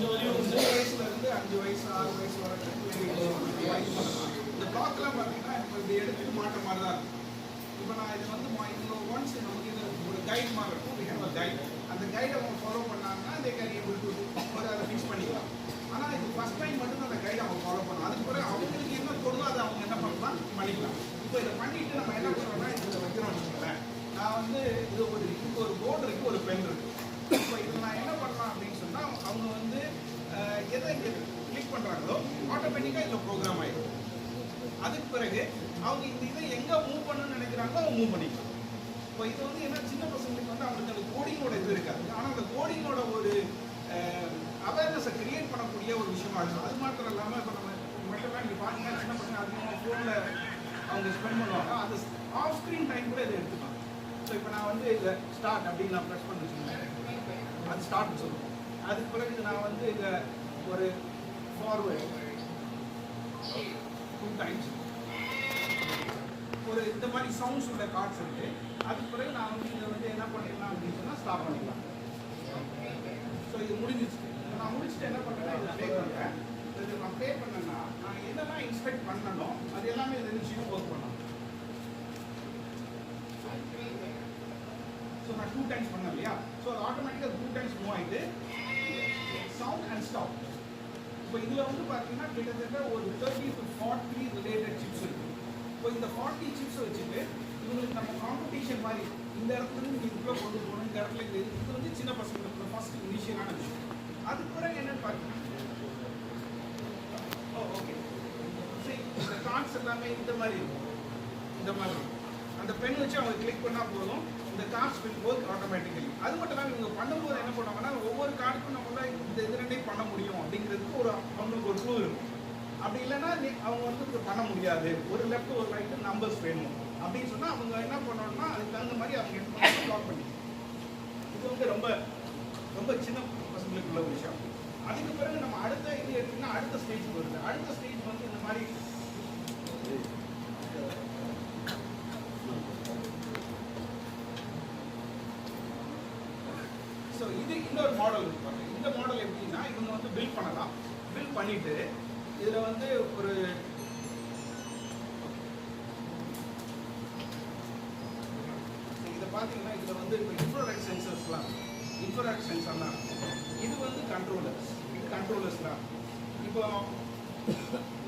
கொஞ்சம் ஒரு மூணு வயசுல இருந்து அஞ்சு வயசு ஆறு வயசு வரைக்கும் வாங்கி இந்த பிளாக்லாம் பார்த்தீங்கன்னா இப்போ இது எடுத்துட்டு மாட்ட மாதிரி தான் இருக்கும். இப்போ நான் இது வந்து மா- இதுல ஒன்ஸ் நமக்கு இது ஒரு கைட் மாதிரி இருக்கும். we have a கைட் அந்த கைடை அவங்க ஃபாலோ பண்ணாங்கன்னா they can able ஒரு அதை ஃபிக்ஸ் பண்ணிக்கலாம். ஆனால் இது ஃபர்ஸ்ட் டைம் மட்டும் அந்த கைடை அவங்க ஃபாலோ பண்ணலாம் அதுக்கு பிறகு அவங்களுக்கு என்ன தோணுதோ அதை அவங்க என்ன பண்ணலாம்? பண்ணிக்கலாம். இப்போ இதை பண்ணிட்டு நம்ம என்ன பண்ணுறோம்னா இதில் வைக்கிறோம்னு வச்சுக்கோங்களேன். நான் வந்து இது ஒரு இதுக்கு ஒரு போர்டு இருக்கு ஒரு பென் இருக்கு இப்போ இதில் நான் என்ன பண்ணலாம் அப்படின்னு சொன்னால் அவங்க வந்து எதை கிளிக் பண்ணுறாங்களோ ஆட்டோமேட்டிக்காக இதில் ப்ரோக்ராம் ஆகிடும் அதுக்கு பிறகு அவங்க இந்த இதை எங்கே மூவ் பண்ணணும்னு நினைக்கிறாங்களோ அவங்க மூவ் பண்ணிக்கலாம். இப்போ இது வந்து என்ன சின்ன பசங்களுக்கு வந்து அவங்களுக்கு அந்த கோடிங்கோட இது இருக்காது. ஆனால் அந்த கோடிங்கோட ஒரு அவேர்னஸை கிரியேட் பண்ணக்கூடிய ஒரு விஷயமா இருக்கும். அது மாத்திரம் இல்லாமல் இப்போ நம்ம மட்டும்தான் நீங்கள் பார்த்தீங்கன்னா சின்ன பசங்க அதிகமாக ஃபோனில் அவங்க ஸ்பெண்ட் பண்ணுவாங்க. அது ஆஃப் ஸ்க்ரீன் டைம் கூட இதை எடுத்துக்கலாம். ஸோ இப்போ நான் வந்து இதை ஸ்டார்ட் அப்படின்னு நான் ப்ரெஸ் பண்ண வச்சுருந்தேன் அது ஸ்டார்ட் சொல்லுவோம். அதுக்கு பிறகு நான் வந்து இதை ஒரு ஃபார்வேர்டு டூ டைம்ஸ் ஒரு இந்த மாதிரி சவுண்ட்ஸ் உள்ள கார்ட்ஸ் இருக்கு. அதுக்கு பிறகு நான் வந்து இதை வந்து என்ன பண்ணிடலாம் அப்படின்னு சொன்னால் ஸ்டாப் பண்ணிக்கலாம் ஸோ இது முடிஞ்சிச்சு நான் முடிச்சுட்டு என்ன பண்ணுறேன் இதை ப்ளே பண்ணுறேன் இது நான் ப்ளே பண்ணேன்னா நான் என்னெல்லாம் இன்ஸ்பெக்ட் பண்ணணும் அது எல்லாமே இதை நிச்சயம் ஒர்க் பண்ணணும். ஸோ நான் டூ டைம்ஸ் பண்ணேன் இல்லையா? ஸோ அது ஆட்டோமேட்டிக்காக டூ டைம்ஸ் மூவ் ஆகிட்டு சவுண்ட் அண்ட் ஸ்டாப் இப்போ இதில் வந்து பார்த்தீங்கன்னா கிட்டத்தட்ட ஒரு thirty to forty related chips இருக்கு இப்போ இந்த ஃபார்ட்டி சிப்ஸை வச்சுட்டு இவங்களுக்கு நம்ம காம்படிஷன் மாதிரி இந்த இடத்துல இருந்து நீங்கள் இதுக்குள்ள கொண்டு போகணும் இந்த இடத்துல இது இது வந்து சின்ன பசங்களுக்கு ஃபர்ஸ்ட் இனிஷியலான விஷயம் அதுக்கு பிறகு என்னன்னு பார்த்தீங்கன்னா ஓ ஓகே சரி இந்த கார்ட்ஸ் எல்லாமே இந்த மாதிரி இருக்கும் இந்த மாதிரி இருக்கும் அந்த பென் வச்சு அவங்க கிளிக் பண்ணால் போதும். இந்த கார்ட்ஸ் வில் ஒர்க் ஆட்டோமேட்டிக்கலி அது மட்டும் இல்லாமல் இவங்க பண்ணும்போது என்ன பண்ணுவாங்கன்னா ஒவ்வொரு கார்டுக்கும் நம்மளால இந்த இது ரெண்டையும் பண்ண முடியும் அப்படிங்கிறதுக்கு ஒரு அவங்களுக்கு ஒரு க்ளூ இருக்கும். அப்படி இல்லைன்னா அவங்க வந்து இது பண்ண முடியாது. ஒரு லெஃப்ட் ஒரு ரைட்டு நம்பர்ஸ் வேணும். அப்படின்னு சொன்னால் அவங்க என்ன பண்ணணும்னா அதுக்கு தகுந்த மாதிரி அவங்க என்ன பண்ணணும் ப்ளாக் பண்ணி இது வந்து ரொம்ப ரொம்ப சின்ன பசங்களுக்கு உள்ள ஒரு விஷயம். அதுக்கு பிறகு நம்ம அடுத்த இது எடுத்தீங்கன்னா அடுத்த ஸ்டேஜ் வருது. அடுத்த ஸ்டேஜ் வந்து இந்த மாதிரி ஸோ இது இன்னொரு மாடல் இருப்பாங்க இந்த மாடல் எப்படின்னா இவங்க வந்து பில் பண்ணலாம். பில் பண்ணிட்டு இதில் வந்து ஒரு இதை பார்த்தீங்கன்னா இதில் வந்து இப்போ இன்ஃப்ராரெட் சென்சர்ஸ்லாம் இன்ஃப்ராரெட் சென்சர்லாம் இருக்கும். இது வந்து கண்ட்ரோலர்ஸ் இது கண்ட்ரோலர்ஸ்லாம் இப்போ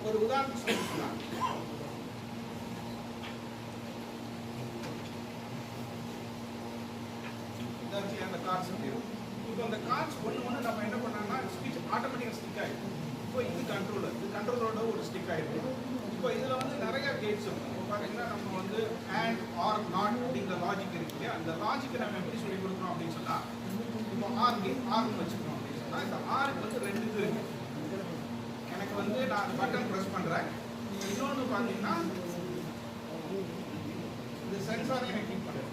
ஒரு உதாரணம் சொல்லிக்கலாம் இதாச்சு அந்த கார்ட்ஸ் இருக்கும். இப்போ அந்த கார்ட்ஸ் ஒன்று ஒன்று நம்ம என்ன பண்ணோம்னா ஸ்டிக் ஆட்டோமேட்டிக்காக ஸ்டிக் ஆகிடும் இப்போ இது கண்ட்ரோலர் இது கண்ட்ரோலரோட ஒரு ஸ்டிக் ஆகிடும் இப்போ இதில் வந்து நிறைய கேட்ஸ் இருக்கும் இப்போ பார்த்தீங்கன்னா நம்ம வந்து அண்ட் ஆர் நாட் அப்படிங்கிற லாஜிக் இருக்கு இல்லையா? அந்த லாஜிக்கை நம்ம எப்படி சொல்லிக் கொடுக்குறோம் அப்படின்னு சொன்னால் இப்போ ஆர்னு ஆர்னு வச்சுக்கிறோம் அப்படின்னு சொன்னால் இந்த ஆருக்கு வந்து ரெண்டு இது இருக்கு. எனக்கு வந்து நான் பட்டன் ப்ரெஸ் பண்ணுறேன் இன்னொன்று பார்த்தீங்கன்னா இந்த சென்சாரை எனக்கு கிளிக் பண்ணுறேன்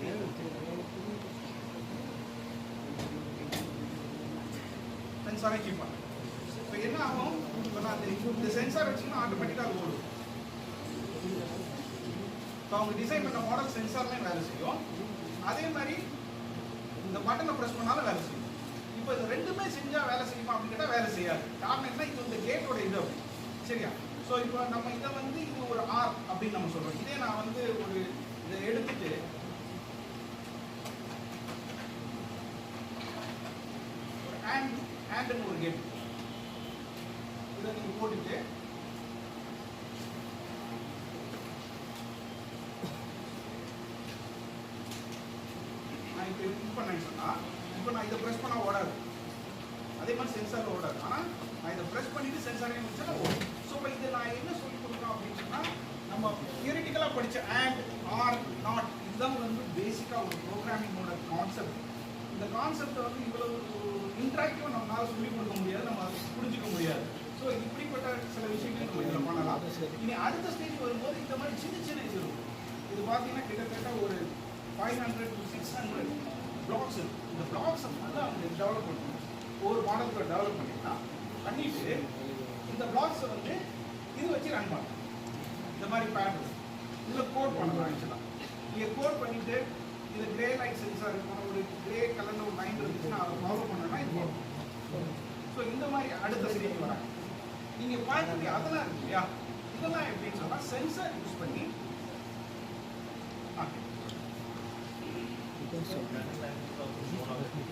சென்சாரை கீப் பண்ணேன் இப்போ என்ன ஆகும்? இப்போ நான் இந்த- இந்த சென்சார் வச்சுன்னா ஆட்டோமேட்டிக்காக அது ஓடும் இப்போ அவங்க டிசைன் பண்ண மாடல் சென்சார்லேயும் வேலை செய்யும். அதே மாதிரி இந்த பட்டனை ப்ரெஸ் பண்ணாலும் வேலை செய்யும். இப்போ இது ரெண்டுமே செஞ்சால் வேலை செய்யுமா அப்படின்னு கேட்டால் வேலை செய்யாது. காரணம் என்ன? இது இந்த கேட்டோட இது அப்படி சரியா? ஸோ இப்போ நம்ம இதை வந்து இது ஒரு ஆர் அப்படின்னு நம்ம சொல்கிறோம் இதே நான் வந்து ஒரு இதை எடுத்துட்டு ஒரு ஹேண்டுன்னு ஒரு கேம் இதை நீங்கள் போட்டுட்டு நான் இப்போ இது பண்ணேன்னு சொன்னால் இப்போ நான் இதை ப்ரெஸ் பண்ணால் ஓடாது. அதே மாதிரி சென்சாரில் ஓடாது. ஆனால் நான் இதை ப்ரெஸ் பண்ணிட்டு சென்சாரையும் வச்சா ஓடும் ஸோ இப்போ இதை நான் என்ன சொல்லி கொடுக்குறோம் அப்படின்னு சொன்னால் நம்ம தியரிட்டிக்கலாக படித்த அண்ட் ஆர் நாட் இதுதான் வந்து பேசிக்காக ஒரு ப்ரோக்ராமிங்கோட கான்செப்ட் இந்த கான்செப்டை வந்து இவ்வளவு இன்ட்ராக்டிவாக நம்மளால சொல்லிக் கொடுக்க முடியாது நம்ம அதை புரிஞ்சுக்க முடியாது ஸோ இப்படிப்பட்ட சில விஷயங்கள் நம்ம இதில் பண்ணலாம் அடுத்த ஸ்டேஜ் வரும்போது இந்த மாதிரி சின்ன சின்ன இது இருக்கும். இது பார்த்தீங்கன்னா கிட்டத்தட்ட ஒரு five hundred to six hundred blocks இருக்கும். இந்த பிளாக்ஸை வந்து அவங்க டெவலப் பண்ணணும். ஒரு மாடலுக்கு டெவலப் பண்ணிட்டா பண்ணிட்டு இந்த பிளாக்ஸை வந்து இது வச்சு ரன் பண்ணலாம் இந்த மாதிரி பேட்டர்ன் இதில் கோட் பண்ணலாம் ஆக்சுவலாக நீங்கள் கோட் பண்ணிட்டு இது கிரே லைட் சென்சார் இருக்கும் ஒரு கிரே கலரில் ஒரு லைன் இருந்துச்சுன்னா அதை ஃபாலோ பண்ணனா இது வரும் ஸோ இந்த மாதிரி அடுத்த ஸ்டேஜ் வராங்க நீங்கள் பார்க்கக்கூடிய அதெல்லாம் இருக்கு இல்லையா? இதெல்லாம் எப்படின்னு சொன்னா சென்சார் யூஸ் பண்ணி ஆ.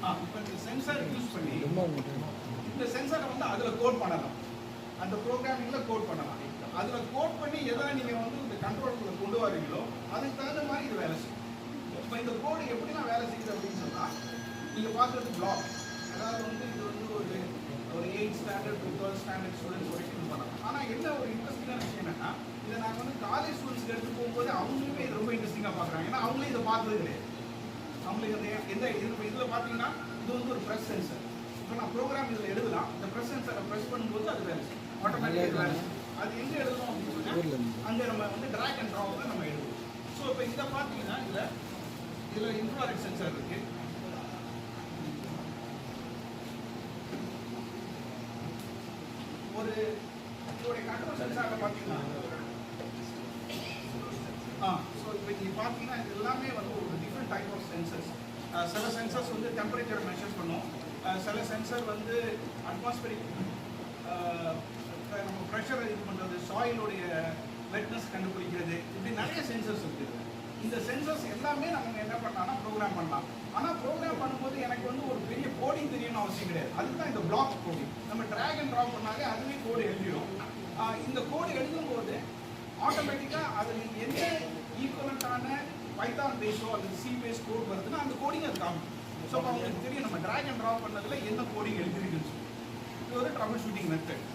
ஆ, இப்ப இந்த சென்சார் யூஸ் பண்ணி இந்த சென்சாரை வந்து அதில் கோட் பண்ணலாம் அந்த ப்ரோக்ராமிங்ல கோட் பண்ணலாம் அதில் கோட் பண்ணி எதாவது நீங்கள் வந்து இந்த கண்ட்ரோலுக்குள்ள கொண்டு வரீங்களோ அதுக்கு தகுந்த மாதிரி இது வேலை செய்யும் இப்போ இந்த கோடு எப்படிலாம் வேலை செய்யுது அப்படின்னு சொன்னா நீங்கள் பார்க்கறது பிளாக் அதாவது வந்து இது வந்து standard to twelve standard students வரைக்கும் இது பண்ணலாம். ஆனா என்ன ஒரு இன்ட்ரெஸ்டிங்கான விஷயம் என்னன்னா இதை நாங்க வந்து காலேஜ் ஸ்டூடெண்ட்ஸ்க்கு எடுத்து போகும்போது அவங்களுமே இது ரொம்ப இன்ட்ரெஸ்டிங்கா பார்க்கறாங்க. ஏன்னா அவங்களே இதை பார்த்தது கிடையாது. அவங்களுக்கு அந்த எந்த இது இதில் பார்த்தீங்கன்னா இது வந்து ஒரு ப்ரெஸ் சென்சர் இப்போ நான் ப்ரோக்ராம் இதில் எழுதலாம். இந்த ப்ரெஸ் சென்சரை ப்ரெஸ் பண்ணும்போது அது வேலை ஆட்டோமேட்டிக்காக வேலை அது எங்கே எழுதணும் அப்படின்னு சொன்னால் அங்கே நம்ம வந்து ட்ராக் அண்ட் ட்ராப்பில் நம்ம எழுதுவோம் ஸோ இப்போ இதை பார்த்தீங்கன்னா இதில் இதில் இன்ஃப்ராரெட் சென்சார் இருக்கு. ஒரு இதோடைய கண்ட்ரோல் பார்த்தீங்கன்னா ஆ ஸோ இப்போ நீங்கள் பார்த்தீங்கன்னா இது எல்லாமே வந்து ஒரு டிஃப்ரெண்ட் டைப் ஆஃப் சென்சர்ஸ் சில சென்சர்ஸ் வந்து டெம்பரேச்சர் மெஷர் பண்ணும். சில சென்சர் வந்து அட்மாஸ்பரிக் நம்ம ப்ரெஷரை இது பண்ணுறது சாயிலுடைய வெட்னஸ் கண்டுபிடிக்கிறது. இப்படி நிறைய சென்சர்ஸ் இருக்குது. இந்த சென்சர்ஸ் எல்லாமே நம்ம ப்ரோக்ராம் பண்ணலாம். ஆனால் ப்ரோக்ராம் பண்ணும்போது எனக்கு வந்து ஒரு பெரிய கோடிங் தெரியணும்னு அவசியம் கிடையாது. அதுதான் இந்த பிளாக் கோடிங் நம்ம ட்ராக் அண்ட் ட்ராப் பண்ணாலே அதுவே கோடு எழுதிடும் ஆஹ் இந்த கோடு எழுதும்போது ஆட்டோமேட்டிக்காக அதில் எந்த ஈக்குவலண்டான பைத்தான் பேஸோ அல்லது சி பேஸ் கோட் வருதுன்னா அந்த கோடிங் அது காமிக்கும். ஸோ அவங்களுக்கு தெரியும் நம்ம ட்ராக் அண்ட் ட்ராப் பண்ணதில் என்ன கோடிங் எழுதிருக்குன்னு சொல்லி. இது ஒரு ட்ரபிள் ஷூட்டிங் மெத்தட்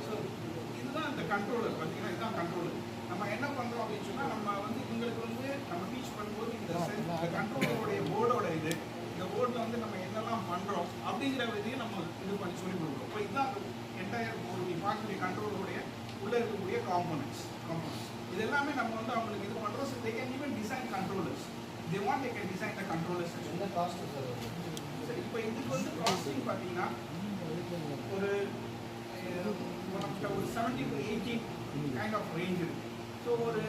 ஸோ இதுதான் இந்த கண்ட்ரோலர் பார்த்தீங்கன்னா இதுதான் கண்ட்ரோலர் நம்ம என்ன பண்ணுறோம் அப்படின்னு சொன்னால் நம்ம வந்து இவங்களுக்கு வந்து நம்ம டீச் பண்ணும்போது இந்த இந்த கண்ட்ரோலருடைய போர்டோட இது இந்த போர்டில் வந்து நம்ம என்னெல்லாம் பண்ணுறோம் அப்படிங்கிற இதையும் நம்ம இது பண்ணி சொல்லி கொடுக்குறோம் இப்போ இதுதான் என்டையர் போர்டு நீ பார்க்கக்கூடிய கண்ட்ரோலருடைய உள்ளே இருக்கக்கூடிய காம்போனன்ட்ஸ் காம்போனன்ட்ஸ் இது எல்லாமே நம்ம வந்து அவங்களுக்கு இது பண்ணுறோம் they can even design controllers they want they can design the controllers என்ன காஸ்ட் சார் சரி இப்போ இதுக்கு வந்து காஸ்டிங் பார்த்தீங்கன்னா ஒரு ஒரு seventy to eighty kind of range இருக்கு ஸோ ஒரு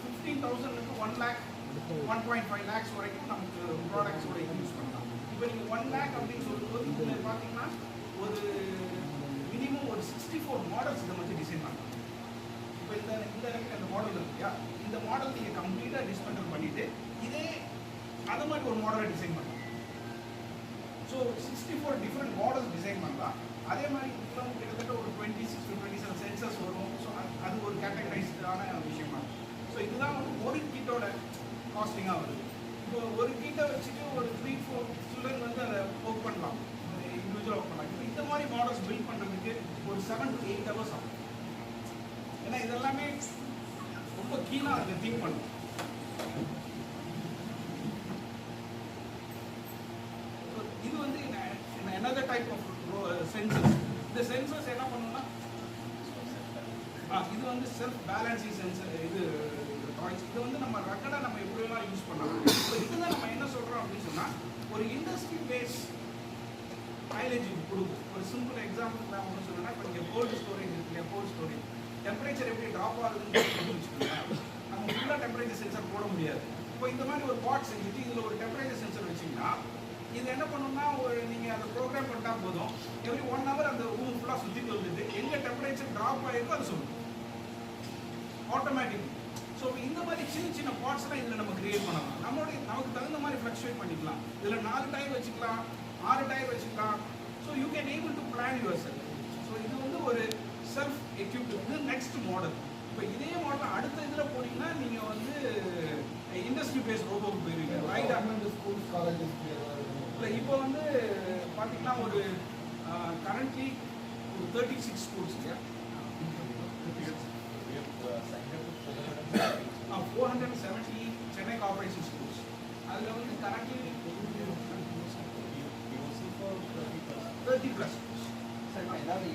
ஃபிஃப்டீன் தௌசண்ட்க்கு one lakh one point five lakhs வரைக்கும் நமக்கு ப்ராடக்ட்ஸோட யூஸ் பண்ணலாம். இப்போ நீங்கள் ஒன் லேக் அப்படின்னு சொல்லும்போது இதில் பார்த்தீங்கன்னா ஒரு மினிமம் ஒரு சிக்ஸ்டி ஃபோர் மாடல்ஸ் இதை வந்து டிசைன் பண்ணலாம். இப்போ இந்த இந்த இடத்துல இந்த மாடல் இருக்கு இல்லையா? இந்த மாடல் நீங்கள் கம்ப்ளீட்டாக டிஸ்மெண்டல் பண்ணிவிட்டு இதே அது மாதிரி ஒரு மாடலை டிசைன் பண்ணலாம். So sixty four different models design பண்ணலாம். அதே மாதிரி இதெல்லாம் கிட்டத்தட்ட ஒரு twenty six to twenty seven sensors வரும். ஸோ அது ஒரு கேட்டகரைஸ்டான விஷயமா. ஸோ இதுதான் வந்து ஒரு கிட்டோட காஸ்டிங்காக வருது. இப்போ ஒரு கிட்டை வச்சுட்டு ஒரு த்ரீ ஃபோர் சில்ட்ரன் வந்து அதை ஒர்க் பண்ணலாம். இண்டிவிஜுவல் ஒர்க் பண்ணலாம். இப்போ இந்த மாதிரி மாடல்ஸ் பில்ட் பண்ணுறதுக்கு ஒரு செவன் டு எயிட் ஹவர்ஸ் ஆகும். ஏன்னா இதெல்லாமே ரொம்ப கீழாக அதை திங்க் பண்ணும் So, இது வந்து another டைப் ஆஃப் சென்சஸ் இந்த சென்சஸ் என்ன பண்ணுன்னா ஆ, இது வந்து செல்ஃப் பேலன்சிங் சென்சர் இது டாய்ஸ் இது வந்து நம்ம ரெக்கடாக நம்ம எப்படிலாம் யூஸ் பண்ணலாம். இப்போ இதுதான் நம்ம என்ன சொல்கிறோம் அப்படின்னு சொன்னால் ஒரு இண்டஸ்ட்ரி பேஸ் மைலேஜ் கொடுக்கும். ஒரு சிம்பிள் எக்ஸாம்பிள் நான் ஒன்று சொல்லணும்னா இப்போ நீங்கள் கோல்டு ஸ்டோரேஜ் இருக்கு இல்லையா? கோல்டு ஸ்டோரேஜ் டெம்பரேச்சர் எப்படி ட்ராப் ஆகுதுன்னு வச்சுக்கோங்களேன். நம்ம ஃபுல்லாக டெம்பரேச்சர் சென்சர் போட முடியாது. இப்போ இந்த மாதிரி ஒரு பாட் செஞ்சுட்டு இதில் ஒரு டெம்பரேச்சர் சென்சர் வச்சிங்கன்னா இது என்ன பண்ணணும்னா ஒரு நீங்கள் அதை ப்ரோக்ராம் பண்ணிட்டா போதும். எவ்ரி ஒன் ஹவர் அந்த ரூம் ஃபுல்லாக சுற்றி வந்துட்டு எங்கே டெம்பரேச்சர் ட்ராப் ஆகிருக்கோ அது சொல்லணும் ஆட்டோமேட்டிக் ஸோ இந்த மாதிரி சின்ன சின்ன பார்ட்ஸ்லாம் இதில் நம்ம கிரியேட் பண்ணலாம். நம்மளுடைய நமக்கு தகுந்த மாதிரி ஃப்ளக்ஷுவேட் பண்ணிக்கலாம். இதில் நாலு டயர் வச்சுக்கலாம் ஆறு டயர் வச்சுக்கலாம். So you can able to plan your cell so இது வந்து ஒரு செல்ஃப் எக்யூப்ட் இது நெக்ஸ்ட் மாடல் இப்போ இதே மாடல் அடுத்த இதில் போனீங்கன்னா நீங்கள் வந்து இண்டஸ்ட்ரி பேஸ் ரோபோக்கு போயிருவீங்க. ரைட் ஸ்கூல்ஸ் காலேஜஸ் இல்லை இப்போ வந்து பார்த்தீங்கன்னா ஒரு கரண்ட்லி ஒரு தேர்ட்டி சிக்ஸ் ஸ்கூல்ஸ் இல்லையா four hundred seventy Chennai corporation schools அதில் வந்து கரண்ட்லி தேர்ட்டி ப்ளஸ் சார் ஏதாவது